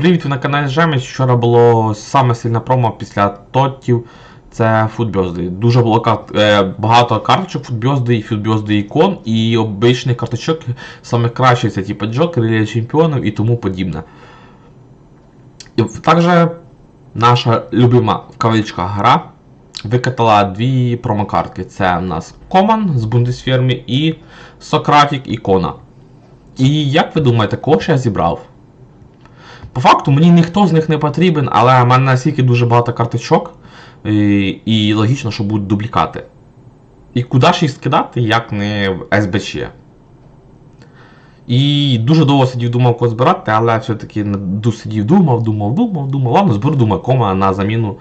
Привіт, ви на каналі Жеміч. Вчора було саме сильне промо після тотів. Це футбьозди. Дуже було кар- е, багато карточок футбьозди і футбьозди ікон, і обичних карточок саме краще це типу Джокер, Лілія Чемпіонів і тому подібне. І також наша любима в кавичках гра викатала дві промокартки. Це у нас Коман з Бундесфермі і Сократік Ікона. І як ви думаєте, кого ж я зібрав? По факту мені ніхто з них не потрібен, але в мене настільки дуже багато карточок, і, і логічно, що будуть дублікати. І куди ж їх скидати, як не в СБЧ. І дуже довго сидів, думав, кого збирати, але все-таки сидів, думав, думав, думав, думав. Ладно, зберу думаю, кома на заміну,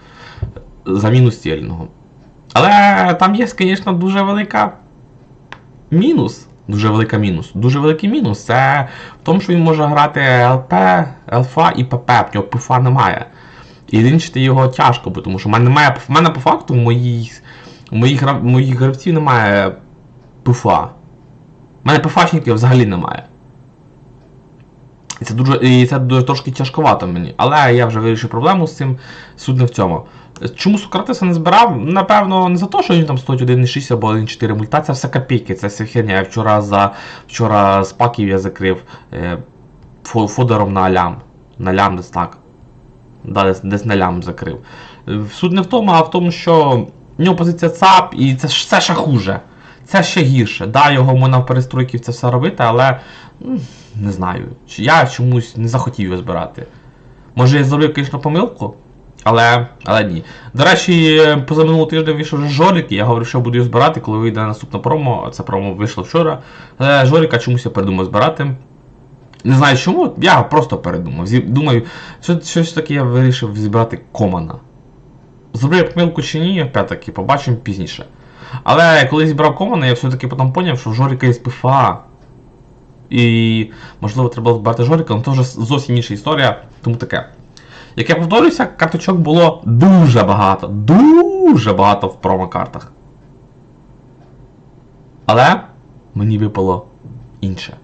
заміну стільного. Але там є, звісно, дуже велика мінус. Дуже велика мінус. Дуже великий мінус. Це в тому, що він може грати ЛП, ЛФА і ПП, в нього ПФА немає. І інчити його тяжко, тому що в мене немає. В мене по факту в моїх, в моїх, в моїх гравців немає ПФА. У мене ПФАшників взагалі немає. І це дуже, і це дуже трошки тяжковато мені. Але я вже вирішив проблему з цим. Суть не в цьому. Чому Сократиса не збирав? Напевно, не за те, що він там стоїть 1,6 або 1,4 мульта, це все копійки, це все херня. Я вчора за вчора з я закрив е, фодером на лям. На лям десь так. Да, десь, десь на лям закрив. Е, Суть не в тому, а в тому, що в нього позиція ЦАП, і це, це ще хуже. Це ще гірше. Да, його можна в перестройки це все робити, але м, не знаю. Я чомусь не захотів його збирати. Може я зробив, звісно, помилку, але, але ні. До речі, позаминулого тижня вийшов вже Жорик, і я говорив, що буду його збирати, коли вийде наступне промо. Це промо вийшло вчора. Але Жорика чомусь я передумав збирати. Не знаю чому, я просто передумав. Думаю, що, щось таке я вирішив зібрати Комана. Зробив я помилку чи ні, опять-таки, побачимо пізніше. Але коли зібрав Комана, я все-таки потім зрозумів, що в Жорика є ПФА. І можливо треба збирати Жорика, але це вже зовсім інша історія, тому таке. Як я повторюся, карточок було дуже багато. Дуже багато в промокартах. Але мені випало інше.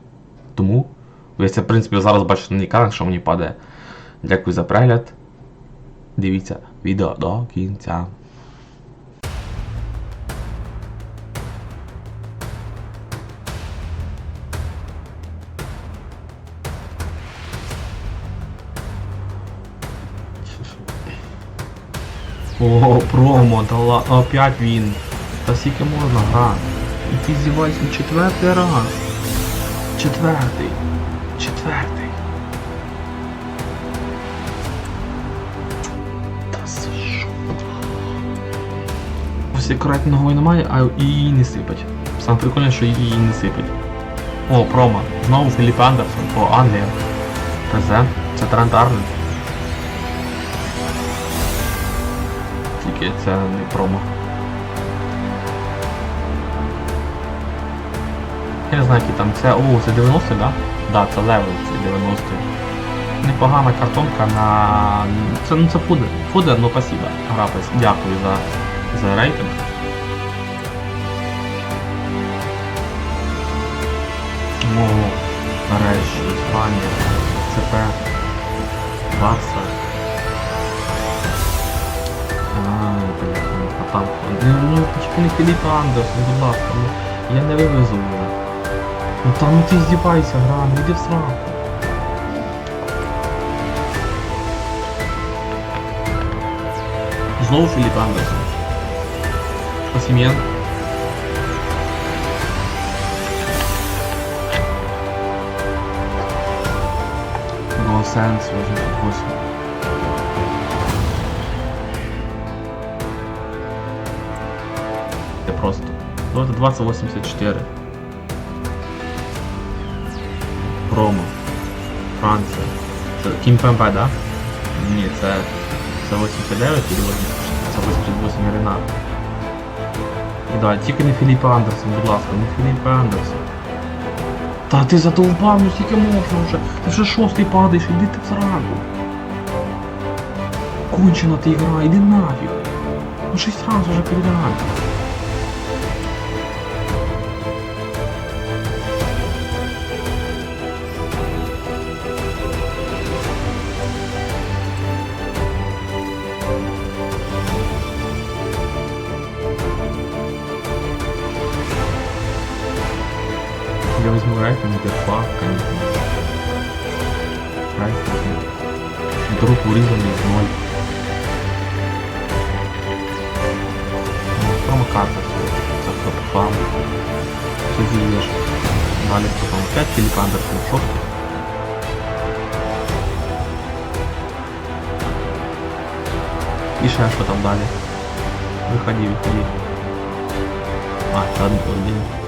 Тому ви це, в принципі, зараз бачите на екранах, що мені падає. Дякую за перегляд. Дивіться відео до кінця. О, промо, дала. Опять він. Та скільки можна грати? І ти зівайся четвертий раз. Четвертий. Четвертий. Та що? Ось акуратно ногою немає, а її не сипать. Саме прикольне, що її не сипать. О, промо. Знову Філіп Андерсон. О, Англія. ТЗ. Це Трент Арнольд. Тільки це не промо. Я не знаю, які там це. О, це 90 да? Да, це левел, це 90 Непогана картонка на. Це ну це фудер. Фудер, ну спасибо. Грапець. Дякую за, за рейтинг. О, нарешті, Іспанія, ЦП, Барса. Ну, там. Ну, ну, почекай, не Філіп Андерсон, будь ласка, ну, я не вивезу його. Ну там ну ти здівайся, гра, ну йди в сраку. Знову Філіп Андерсон. Осім'єн. Госенс, 88. Просто. Ну это 2084. Промо. Франція. Це Кім ПМП, да? Ні, це. Це 89 чи 80? Це 88 Ренат. І да, тільки не Філіппа Андерсон, будь ласка, не Філіппа Андерсон. Та ти задовбав, ну скільки можна вже. Ти вже шостий падаєш, іди ти в сраку. Кончена ти гра, іди нафіг. Ну шість разів вже передай. рейтинг, дерфа, конечно. Рейтинг. Друг урізаний з ноль. Ну, Промокати все. Це хто попав. Все зілєш. Далі хто там 5 Філіп Андерсон, шостий. І ще що там далі. Виходи, виходи. А, це один. один.